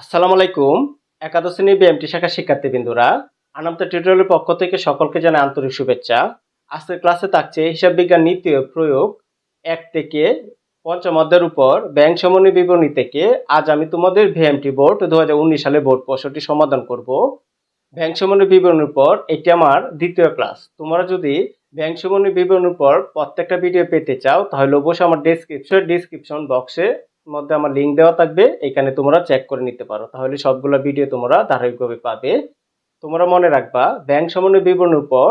আসসালামু আলাইকুম। একাদশ শ্রেণি বিএমটি শাখা শিক্ষার্থীবৃন্দুরা, আনন্দ টিউটোরিয়ালের পক্ষ থেকে সকলকে জানাই আন্তরিক শুভেচ্ছা। আজকের ক্লাসে থাকছে হিসাব বিজ্ঞান নীতি প্রয়োগ এক থেকে পঞ্চম অধ্যায়ের উপর ব্যাংক সমন্বয় বিবরণী থেকে আজ আমি তোমাদের ভিএমটি বোর্ড দু হাজার উনিশ সালে বোর্ড প্রশ্নটি সমাধান করব। ব্যাংক সমন্বয় বিবরণীর উপর এটি আমার দ্বিতীয় ক্লাস তোমরা যদি ব্যাংক সমন্বয় বিবরণীর উপর প্রত্যেকটা ভিডিও পেতে চাও, তাহলে অবশ্যই আমার ডেসক্রিপশন ডিসক্রিপশন বক্সে মধ্যে আমার লিঙ্ক দেওয়া থাকবে, এখানে তোমরা চেক করে নিতে পারো। তাহলে সবগুলো ভিডিও তোমরা ধারাবাহিকভাবে পাবে। তোমরা মনে রাখবা, ব্যাংক সমন্বয় বিবরণের উপর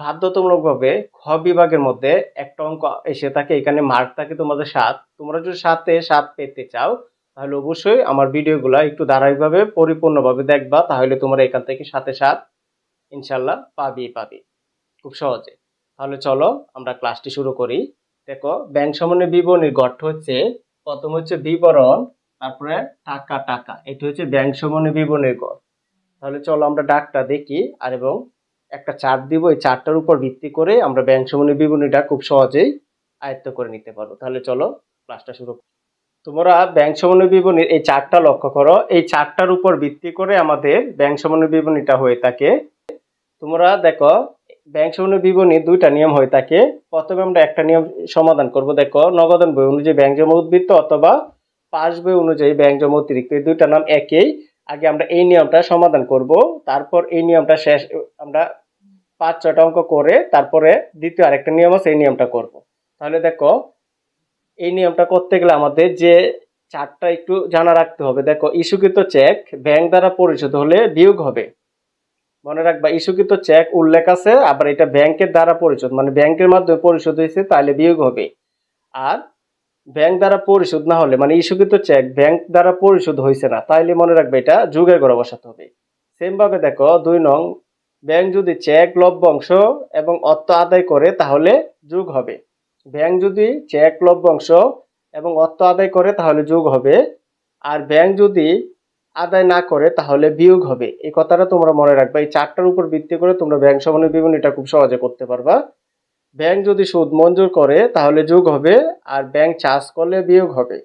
বাধ্যতামূলকভাবে খ বিভাগের মধ্যে একটা অঙ্ক এসে থাকে, এখানে মার্ক থাকে তোমাদের সাত। তোমরা যদি সাতে সাত পেতে চাও, তাহলে অবশ্যই আমার ভিডিওগুলো একটু ধারাবাহিকভাবে পরিপূর্ণভাবে দেখবা, তাহলে তোমরা এখান থেকে সাথে সাত ইনশাল্লাহ পাবি পাবি, খুব সহজে। তাহলে চলো আমরা ক্লাসটি শুরু করি। দেখো, ব্যাংক সমন্বয় বিবরণীর গঠন হচ্ছে প্রথম হচ্ছে বিবরণ, তারপরে টাকা টাকা। এটি হচ্ছে ব্যাংক সমন্বয় বিবরণীর গড়। তাহলে চলো আমরা ডাকটা দেখি, আর এবং একটা চার্ট দিব। এই চার্টটার উপর ভিত্তি করে আমরা ব্যাংক সমন্বয় বিবরণীটা খুব সহজেই আয়ত্ত করে নিতে পারব। তাহলে চলো ক্লাসটা শুরু করি। তোমরা ব্যাংক সমন্বয় বিবরণীর এই চার্টটা লক্ষ্য করো। এই চার্টটার উপর ভিত্তি করে আমাদের ব্যাংক সমন্বয় বিবরণীটা হয়ে থাকে। তোমরা দেখো ব্যাংক সমন্বয় বিবরণী দুইটা নিয়ম হয়ে থাকে প্রথমে আমরা একটা নিয়ম সমাধান করব, দেখো নগদান বই অনুযায়ী ব্যাংক জমা উদ্বৃত্ত অথবা পাস বই অনুযায়ী ব্যাংক জমা অতিরিক্ত, এই দুইটা নাম একই। আগে আমরা এই নিয়মটা সমাধান করব, তারপর এই নিয়মটা শেষ, আমরা পাঁচ ছটা অঙ্ক করে তারপরে দ্বিতীয় আরেকটা নিয়ম আছে, এই নিয়মটা করব। তাহলে দেখো, এই নিয়মটা করতে গেলে আমাদের যে চারটা একটু জানা রাখতে হবে, দেখো, ইস্যুকৃত চেক ব্যাংক দ্বারা পরিশোধ হলে বিয়োগ হবে। মনে রাখবা, ইস্যুকৃত চেক উল্লেখ আছে, আবার এটা ব্যাংকের দ্বারা পরিশোধ। মানে ব্যাংকের মাধ্যমে পরিশোধ হয়েছে তাহলে বিয়োগ হবে। আর ব্যাংক দ্বারা পরিশোধ না হলে মানে ইস্যুকৃত চেক ব্যাংক দ্বারা পরিশোধ হয়েছে না, তাইলে মনে রাখবে এটা যুগের ঘরে বসাতে হবে। সেম ভাবে দেখো, দুই নং, ব্যাংক যদি চেক লভ্যাংশ এবং অর্থ আদায় করে, তাহলে যোগ হবে। ব্যাংক যদি চেক লভ্যাংশ এবং অর্থ আদায় করে, তাহলে যোগ হবে। আর ব্যাংক যদি আদায় না করে তাহলে বিয়োগ হবে। এই কথাটা তোমরা মনে রাখবে। এই চারটার উপর ভিত্তি করে তোমরা ব্যাংক সমন্বয় বিবরণীটা খুব সহজে করতে পারবা। ব্যাংক যদি সুদ মঞ্জুর করে, তাহলে যোগ হবে আর ব্যাংক চার্জ করলে বিয়োগ হবে।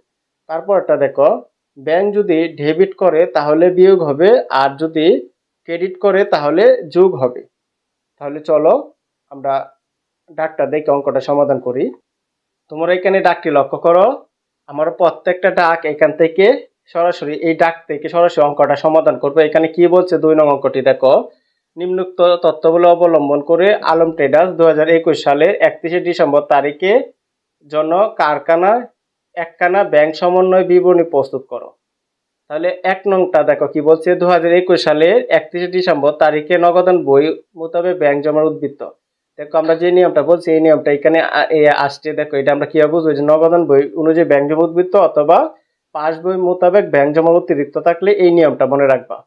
তারপর একটা দেখো, ব্যাংক যদি ডেবিট করে, তাহলে বিয়োগ হবে আর যদি ক্রেডিট করে, তাহলে যোগ হবে। তাহলে চলো আমরা ডাকটা দেখে অঙ্কটা সমাধান করি। তোমরা এখানে ডাকটি লক্ষ্য করো। আমার প্রত্যেকটা ডাক এখান থেকে সরাসরি এই ডাক থেকে সরাসরি অঙ্কটা সমাধান করব। এখানে কি বলছে? দুই নং অঙ্কটি দেখো। নিম্নোক্ত তথ্যগুলো অবলম্বন করে আলম ট্রেডার্স দু সালের একত্রিশে ডিসেম্বর তারিখে জন্য কারখানা একখানা ব্যাংক সমন্বয় বিবরণী প্রস্তুত করো। তাহলে এক নংটা দেখো কি বলছে? দু হাজার একুশ সালের একত্রিশে ডিসেম্বর তারিখে নগদান বই মোতাবেক ব্যাংক জমার উদ্বৃত্ত। দেখো, আমরা যে নিয়মটা বলছি, এই নিয়মটা এখানে আসছে। দেখো, এটা আমরা কীভাবে বুঝব? যে নগদান বই অনুযায়ী ব্যাংক জমা উদ্বৃত্ত অথবা পাস বই মোতাবেক ব্যাংক জমা অতিরিক্ত থাকলে এই নিয়মটা মনে রাখবা।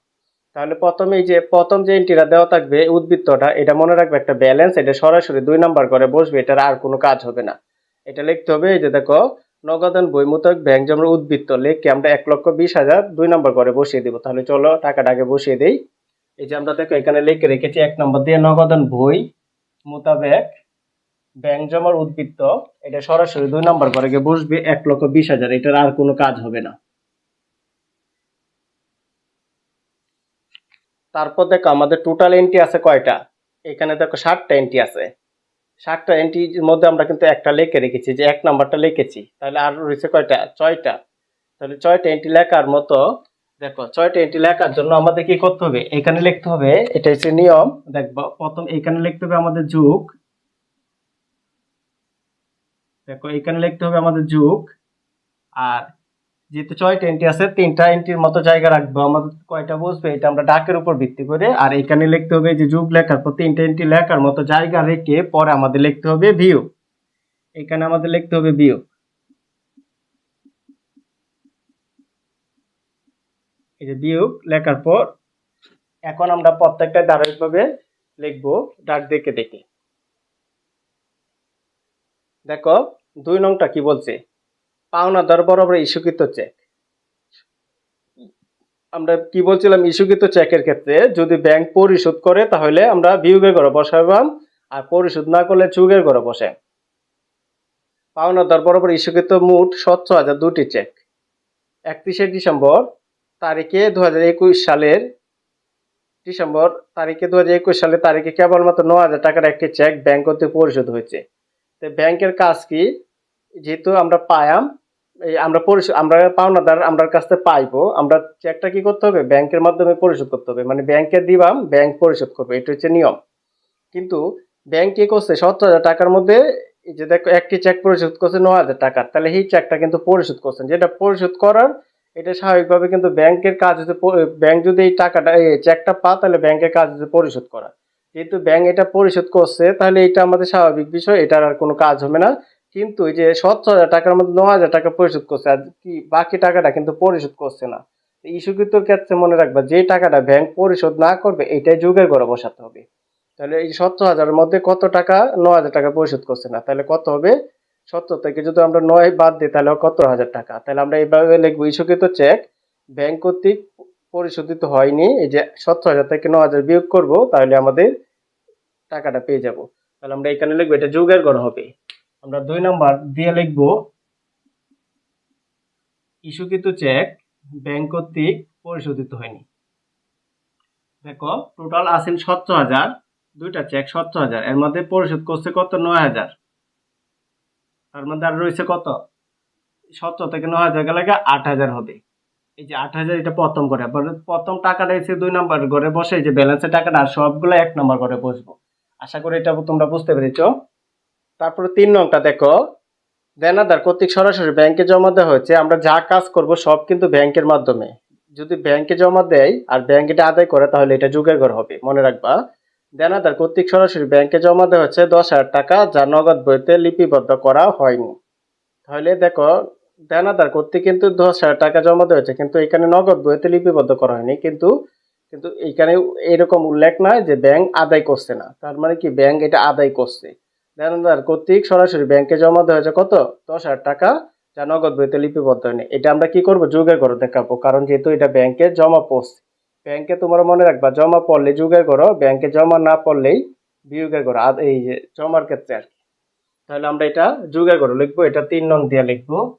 তাহলে প্রথমে এই যে, প্রথম যে এন্ট্রিটা দেওয়া থাকবে উদ্বৃত্তটা, এটা মনে রাখবে একটা ব্যালেন্স এটা সরাসরি দুই নাম্বার করে বসবে, এটার আর কোনো কাজ হবে না। এটা লিখতে হবে এই যে, দেখো নগদান বই মোতাবেক ব্যাংক জমার উদ্বৃত্ত লিখে আমরা এক লক্ষ বিশ হাজার দুই নাম্বার করে বসিয়ে দিব। তাহলে চলো টাকাটা আগে বসিয়ে দেই। এই যে আমরা দেখো এখানে লিখে রেখেছি এক নম্বর দিয়ে নগদান বই মোতাবেক ব্যাংক জমার উদ্বৃত্ত, এটা সরাসরি দুই নাম্বার করে গিয়ে বসবে এক লক্ষ বিশ হাজার, এটার আর কোনো কাজ হবে না। তারপর দেখো, আমাদের টোটাল এন্ট্রি আছে কয়টা? এখানে দেখো ষাটটা এন্ট্রি আছে। ষাটটা এন্ট্রির মধ্যে আমরা কিন্তু একটা লেখে রেখেছি যে এক নাম্বারটা লিখেছি। তাহলে আর রয়েছে কয়টা? ছয়টা। তাহলে ছয়টা এন্ট্রি লেখার মতো, দেখো, ছয়টা এন্ট্রি লেখার জন্য আমাদের কি করতে হবে? এখানে লিখতে হবে, এটা হচ্ছে নিয়ম, দেখব, প্রথম এখানে লিখতে হবে আমাদের যুগ দেখো, এখানে লিখতে হবে আমাদের যুগ, আর যেহেতু ছয়টা এন্ট্রি আছে, তিনটা এন্ট্রির মতো জায়গা রাখব। আমাদের কয়টা বসবে? এটা আমরা ডাকের উপর ভিত্তি করে। আর এখানে লিখতে হবে যে যুগ লেখার পর তিনটা এন্ট্রি লেখার মতো জায়গা রেখে পরে আমাদের লিখতে হবে ভিউ এখানে আমাদের লিখতে হবে ভিউ এই যে বিয়োগ লেখার পর এখন আমরা প্রত্যেকটা ধারাবাহিকভাবে লিখব, ডাক দেখে দেখে। দেখো দুই নংটা কি বলছে? পাওনা দর বরাবর ইস্যুকৃত চেক আমরা কি বলছিলাম? ইস্যুকৃত চেকের ক্ষেত্রে যদি ব্যাংক পরিশোধ করে, তাহলে আমরা বিয়োগের ঘরে বসাবাম আর পরিশোধ না করলে চুগের ঘরে বসে। পাওনা দর বরাবর ইস্যুকৃত মোট সতেরো হাজার দুটি চেক একত্রিশে ডিসেম্বর তারিখে দু হাজার একুশ সালের ডিসেম্বর তারিখে দু হাজার একুশ সালের তারিখে কেবলমাত্র ন হাজার টাকার একটি চেক ব্যাংক হতে পরিশোধ হয়েছে। তো ব্যাংকের কাজ কি? যেহেতু আমরা পায়াম এই আমরা পরিশোধ, আমরা পাওনা পাওনাদার আমরা কাছ থেকে পাইবো, আমরা চেকটা কি করতে হবে? ব্যাংকের মাধ্যমে পরিশোধ করতে হবে। মানে ব্যাংকে দিবাম, ব্যাংক পরিশোধ করবে। এটা হচ্ছে নিয়ম। কিন্তু ব্যাংক কি করছে? সত্তর হাজার টাকার মধ্যে যে দেখো, একটি চেক পরিশোধ করছে ন হাজার টাকার তাহলে এই চেকটা কিন্তু পরিশোধ করছেন যেটা পরিশোধ করার, এটা স্বাভাবিকভাবে কিন্তু ব্যাংকের কাজ হচ্ছে ব্যাংক যদি এই টাকাটা, এই চেকটা পা তাহলে ব্যাংকের কাজ হচ্ছে পরিশোধ করা যেহেতু ব্যাংক এটা পরিশোধ করছে, তাহলে এটা আমাদের স্বাভাবিক বিষয়, এটার আর কোনো কাজ হবে না। কিন্তু এই যে সত্তর হাজার টাকার মধ্যে ন হাজার টাকা পরিশোধ করছে, আর কি বাকি টাকাটা কিন্তু পরিশোধ করছে না। ইস্যুকৃতর ক্ষেত্রে মনে রাখবা, যে টাকাটা ব্যাংক পরিশোধ না করবে, এটাই যুগের ঘরে বসাতে হবে। তাহলে এই সত্তর হাজারের মধ্যে কত টাকা ন হাজার টাকা পরিশোধ করছে না? তাহলে কত হবে? সত্তর থেকে যদি আমরা নয় বাদ দিই, তাহলে কত হাজার টাকা? তাহলে আমরা এইভাবে লিখব, ইস্যুকৃত চেক ব্যাংক কর্তৃক পরিশোধিত হয়নি, এই যে সত্তর হাজার থেকে ন হাজার বিয়োগ করব, তাহলে আমাদের টাকাটা পেয়ে যাব। তাহলে আমরা এখানে লিখব, এটা যুগের ঘর হবে। আমরা দুই নাম্বার দিয়ে লিখব, ইস্যুকৃত চেক ব্যাংক কর্তৃক পরিশোধিত হয়নি। দেখো টোটাল আসেন সত্তর হাজার, দুইটা চেক সত্তর হাজার, এর মধ্যে পরিশোধ করছে কত? নয় হাজার। তার মধ্যে আর রয়েছে কত? সত্তর থেকে নয় হাজার গেলে আট হাজার হবে। এই যে আট হাজার এটা প্রথম করে প্রথম টাকাটা এসে দুই নম্বর ঘরে বসে, এই যে ব্যালেন্সের টাকাটা আর সবগুলো এক নম্বর ঘরে বসবো। আশা করি এটা তোমরা বুঝতে পেরেছ। তারপরে তিন নংটা দেখো। দেনাদার কর্তৃক সরাসরি ব্যাংকে জমা দেওয়া হয়েছে। আমরা যা কাজ করব সব কিন্তু ব্যাংকের মাধ্যমে। যদি ব্যাংকে জমা দেয় আর ব্যাংক এটা আদায় করে, তাহলে এটা যুগের ঘর হবে। মনে রাখবা। দেনাদার কর্তৃক সরাসরি ব্যাংকে জমা দেওয়া হচ্ছে দশ হাজার টাকা, যা নগদ বইতে লিপিবদ্ধ করা হয়নি। তাহলে দেখো দেনাদার কর্তৃক কিন্তু দশ হাজার টাকা জমা দেওয়া হয়েছে, কিন্তু এখানে নগদ বইতে লিপিবদ্ধ করা হয়নি। কিন্তু কিন্তু এখানে এরকম উল্লেখ নয় যে ব্যাংক আদায় করছে না। তার মানে কি ব্যাংক এটা আদায় করছে। দেনাদার কর্তৃক সরাসরি ব্যাংকে জমা দেওয়া হয়েছে কত? দশ হাজার টাকা, যা নগদ বইতে লিপিবদ্ধ হয়নি। এটা আমরা কি করব? যুগের ঘর দেখাবো। কারণ যেহেতু এটা ব্যাংকে জমা পড়ছে। ব্যাংকে তোমরা মনে রাখবা, জমা পড়লে যুগের ঘর ব্যাংকে জমা না পড়লেই বিয়োগের আদ- এই যে জমার ক্ষেত্রে আর কি। তাহলে আমরা এটা যুগের ঘর লিখব, এটা তিন নং দিয়ে লিখব।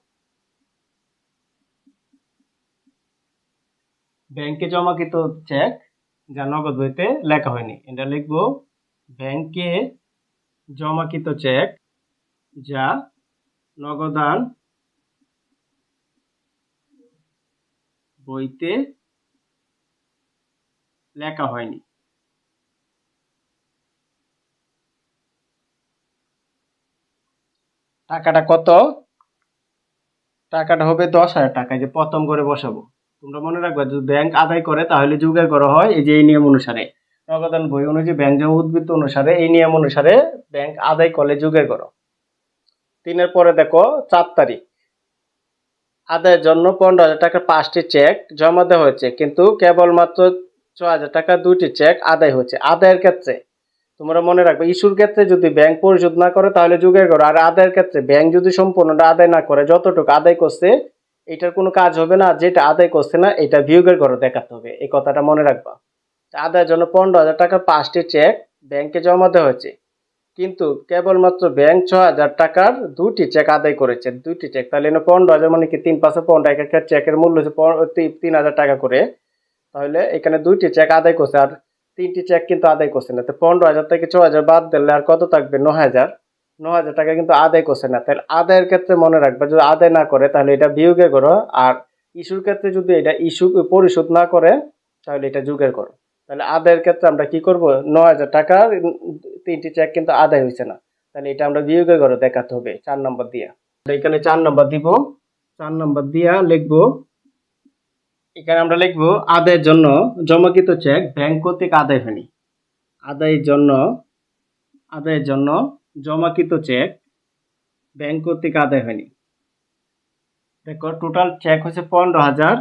ব্যাংকে জমাকৃত চেক যা নগদ বইতে লেখা হয়নি। এটা লিখব, ব্যাংকে জমাকৃত চেক যা নগদান বইতে লেখা হয়নি। টাকাটা কত? টাকাটা হবে দশ হাজার টাকা। যে প্রথম করে বসাবো। তোমরা মনে রাখবে, যদি ব্যাংক আদায় করে, তাহলে যুগের করা হয় এই যে এই নিয়ম অনুসারে। নগদান বই অনুযায়ী ব্যাংক জমা উদ্বৃত্ত অনুসারে, এই নিয়ম অনুসারে ব্যাংক আদায় করলে যুগের করো তিনের পরে দেখো, চার তারিখ। আদায়ের জন্য পনেরো হাজার টাকার পাঁচটি চেক জমা দেওয়া হয়েছে, কিন্তু কেবলমাত্র ছ হাজার টাকা দুইটি চেক আদায় হয়েছে। আদায়ের ক্ষেত্রে, তোমরা মনে রাখবে, ইস্যুর ক্ষেত্রে যদি ব্যাংক পরিশোধ না করে, তাহলে যুগের করো আর আদায়ের ক্ষেত্রে ব্যাংক যদি সম্পূর্ণটা আদায় না করে, যতটুকু আদায় করছে এটার কোনো কাজ হবে না, যেটা আদায় করছে না, এটা বিয়োগের ঘরে দেখাতে হবে। এই কথাটা মনে রাখবা। আদায়ের জন্য পনেরো হাজার টাকার পাঁচটি চেক ব্যাংকে জমা দেওয়া হয়েছে। কিন্তু কেবলমাত্র ব্যাংক ছ হাজার টাকার দুটি চেক আদায় করেছে। দুটি চেক তাহলে এনে পনেরো হাজার মানে কি তিন পাঁচশো পনেরো, এক একটা চেকের মূল্য হচ্ছে তিন হাজার টাকা করে। তাহলে এখানে দুইটি চেক আদায় করছে আর তিনটি চেক কিন্তু আদায় করছে না। তো পনেরো হাজার থেকে ছ হাজার বাদ দিলে আর কত থাকবে? ন হাজার। ন হাজার টাকা কিন্তু আদায় করছে না। তাহলে আদায়ের ক্ষেত্রে মনে রাখবে, যদি আদায় না করে, তাহলে এটা বিয়োগের করো আর ইস্যুর ক্ষেত্রে যদি এটা ইস্যু পরিশোধ না করে, তাহলে এটা যুগের করো তাহলে আদায়ের ক্ষেত্রে আমরা কি করব? ন হাজার টাকার তিনটি চেক কিন্তু আদায় হয়েছে না। তাহলে এটা আমরা বিয়োগের ঘরে দেখাতে হবে, চার নম্বর দিয়া। এখানে চার নম্বর দিব। চার নম্বর দিয়া লিখব, এখানে আমরা লিখব, আদায়ের জন্য জমাকৃত চেক ব্যাংক কর্তৃক আদায় হয়নি। আদায়ের জন্য আদায়ের জন্য জমাকৃত চেক ব্যাংক কর্তৃক আদায় হয়নি। দেখো টোটাল চেক হচ্ছে পনেরো হাজার,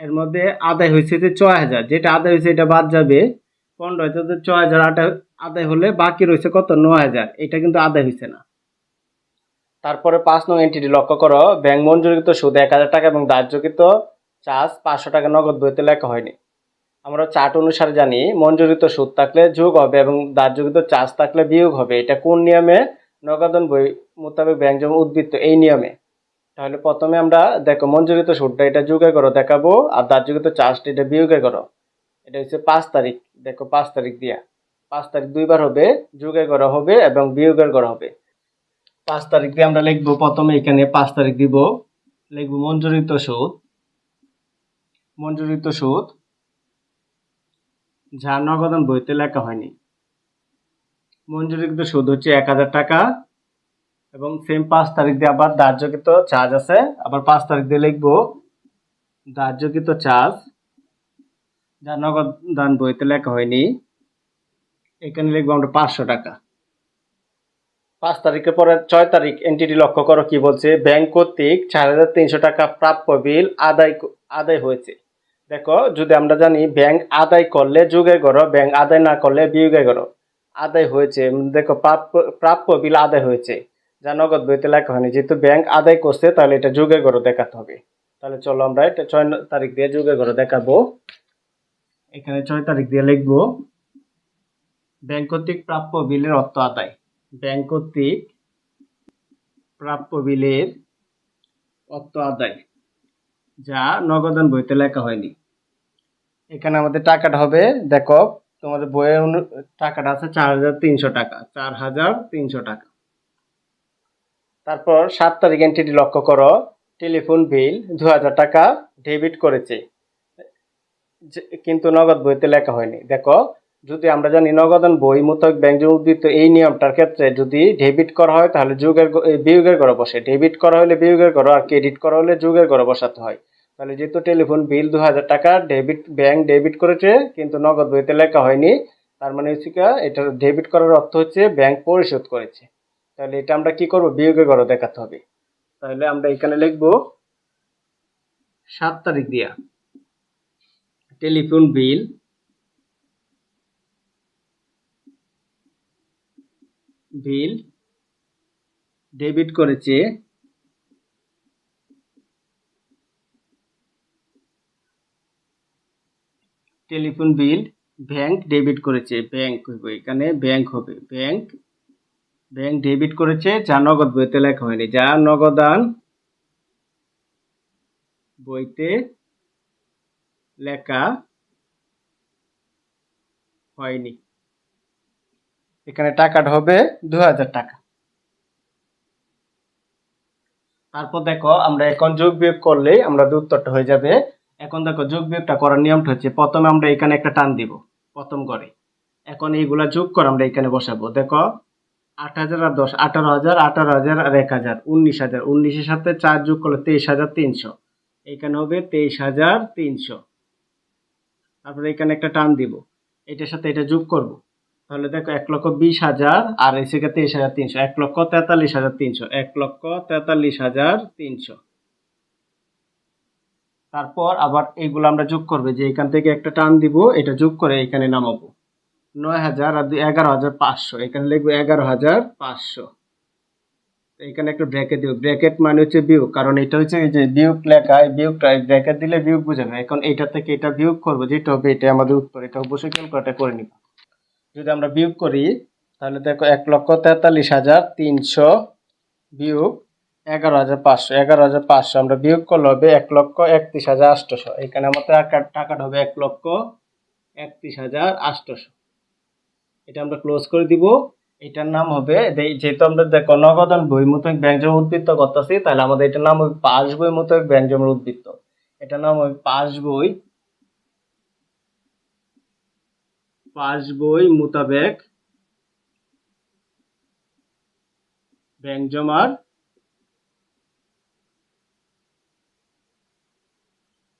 এর মধ্যে আদায় হয়েছে যে ছয় হাজার। যেটা আদায় হয়েছে এটা বাদ যাবে, পনেরো হাজার ছ হাজার আদায় হলে বাকি রয়েছে কত? ন হাজার। এটা কিন্তু আদায় হয়েছে না। তারপরে পাঁচ নং এন্ট্রিটি লক্ষ্য করো ব্যাংক মঞ্জুরিকৃত সুদ এক হাজার টাকা এবং ধার্যকৃত চার্জ পাঁচশো টাকা নগদ বইতে লেখা হয়নি। আমরা চার্ট অনুসারে জানি মঞ্জুরিত সুদ থাকলে যোগ হবে এবং ধার্যকৃত চার্জ থাকলে বিয়োগ হবে। এটা কোন নিয়মে? নগদন বই মোতাবেক ব্যাংক জমা উদ্বৃত্ত এই নিয়মে। তাহলে প্রথমে আমরা দেখো মঞ্জুরিত সুদটা এটা যোগে করো, দেখাবো, আর দার্যকৃত চার্জটা এটা বিয়োগে করো। এটা হচ্ছে পাঁচ তারিখ, দেখো পাঁচ তারিখ দিয়া। পাঁচ তারিখ দুইবার হবে, যোগে করা হবে এবং বিয়োগের করা হবে। পাঁচ তারিখ দিয়ে আমরা লিখব প্রথমে এখানে পাঁচ তারিখ দিব। লিখব মঞ্জুরিত সুদ। মঞ্জুরিত সুদ। যা নগদান বইতে লেখা হয়নি। মঞ্জুরিত সুদ হচ্ছে এক হাজার টাকা এবং সেম পাঁচ তারিখ দিয়ে আবার ধার্যকৃত চার্জ আছে। আবার পাঁচ তারিখ দিয়ে লিখব ধার্যকৃত চার্জ যা নগদ দান বইতে লেখা হয়নি। এখানে লিখব আমরা পাঁচশো টাকা। পাঁচ তারিখের পরে ছয় তারিখ এনটিটি লক্ষ্য করো কি বলছে? ব্যাংক কর্তৃক চার হাজার তিনশো টাকা প্রাপ্য বিল আদায় আদায় হয়েছে। দেখো, যদি আমরা জানি ব্যাংক আদায় করলে যুগে করো ব্যাংক আদায় না করলে বিয়োগে করো আদায় হয়েছে দেখো, প্রাপ্য প্রাপ্য বিল আদায় হয়েছে। যা নগদ বইতে লেখা হয়নি। যেহেতু ব্যাংক আদায় করছে, তাহলে এটা যুগে করো দেখাতে হবে। তাহলে চলো আমরা এটা ছয় তারিখ দিয়ে যুগে করো দেখাবো। এখানে ছয় তারিখ দিয়ে লিখব, ব্যাংক কর্তৃক প্রাপ্য বিলের অর্থ আদায়। ব্যাংক কর্তৃক প্রাপ্য বিলের অর্থ আদায়, যা নগদান বইতে লেখা হয়নি। এখানে আমাদের টাকাটা হবে, দেখো, তোমাদের বইয়ের টাকাটা আছে চার হাজার তিনশো টাকা, চার হাজার তিনশো টাকা। তারপর সাত তারিখ এন্ট্রিটি লক্ষ্য করো টেলিফোন বিল দু হাজার টাকা ডেবিট করেছে। যে- কিন্তু নগদ বইতে লেখা হয়নি। দেখো, যদি আমরা জানি নগদান বই মোতাবেক ব্যাংক জমা উদ্বৃত্ত, এই নিয়মটার ক্ষেত্রে যদি ডেবিট করা হয়, তাহলে যুগের বিয়োগের ঘরে বসে ডেবিট করা হলে বিয়োগের ঘর আর ক্রেডিট করা হলে যুগের ঘরে বসাতে হয়। তাহলে যেহেতু টেলিফোন বিল দু হাজার টাকা ডেবিট ব্যাংক ডেবিট করেছে কিন্তু নগদ বইতে লেখা হয়নি। তার মানে হচ্ছে কি, এটার ডেবিট করার অর্থ হচ্ছে ব্যাংক পরিশোধ করেছে। তাহলে এটা আমরা কি করব? বিয়োগের ঘরে দেখাতে হবে। তাহলে আমরা এখানে লিখব সাত তারিখ দিয়া টেলিফোন বিল বিল ডেবিট করেছে টেলিফোন বিল ব্যাংক ডেবিট করেছে, ব্যাংক হইব, এখানে ব্যাংক হবে, ব্যাংক ব্যাংক ডেবিট করেছে, যা নগদ বইতে লেখা হয়নি, যা নগদান বইতে লেখা হয়নি। এখানে টাকাটা হবে দু হাজার টাকা। তারপর দেখো, আমরা এখন যোগ বিয়োগ করলেই আমরা উত্তরটা হয়ে যাবে এখন দেখো, যোগ বিয়োগটা করার নিয়মটা হচ্ছে, প্রথমে আমরা এখানে একটা টান দিব, প্রথম করে এখন এইগুলা যোগ করে আমরা এখানে বসাবো। দেখো আট হাজার আর দশ, আঠারো হাজার আঠারো হাজার আর এক হাজার, উনিশ হাজার। উনিশের সাথে চার যোগ করলে তেইশ হাজার তিনশো। এখানে হবে তেইশ হাজার তিনশো। তারপরে এখানে একটা টান দিব। এটার সাথে এটা যোগ করব। তাহলে দেখো, এক লক্ষ বিশ হাজার আর এসে তেইশ হাজার তিনশো। এক লক্ষ তেতাল্লিশ হাজার তিনশো। এক লক্ষ তেতাল্লিশ হাজার তিনশো। তারপর আবার এইগুলো আমরা যোগ করবে, যে এখান থেকে একটা টান দিব, এটা যোগ করে এখানে নামাবো। নয় হাজার আর এগারো হাজার পাঁচশো, এখানে লিখব এগারো হাজার পাঁচশো। এখানে একটা ব্র্যাকেট দিব। ব্র্যাকেট মানে হচ্ছে বিয়োগ, কারণ এটা হচ্ছে এই যে বিয়োগ লেখা, এই বিয়োগটা ব্র্যাকেট দিলে বিয়োগ বোঝাবে এখন এটা থেকে এটা বিয়োগ করব, যেটা হবে এটা আমাদের উত্তর, এটা অবশ্যই ক্যালকুলেটর করে নিব। যদি আমরা বিয়োগ করি, তাহলে দেখো এক লক্ষ তেতাল্লিশ হাজার তিনশো বিয়োগ এগারো হাজার পাঁচশো, এগারো হাজার পাঁচশো আমরা বিয়োগ করলে হবে এক লক্ষ একত্রিশ হাজার আটশোশো এখানে আমাদের টাকা- টাকাটা হবে এক লক্ষ একত্রিশ হাজার আটশোশো এটা আমরা ক্লোজ করে দিব। এটার নাম হবে যেহেতু আমরা দেখো নগদান ব্যাংক জমা উদ্বৃত্ত করতেছি, তাহলে আমাদের এটার নাম হবে পাঁচ বই মোতাবেক ব্যাংক জমার উদ্বৃত্ত। এটার নাম হবে পাঁচ বই পাঁচ বই মোতাবেক ব্যাংক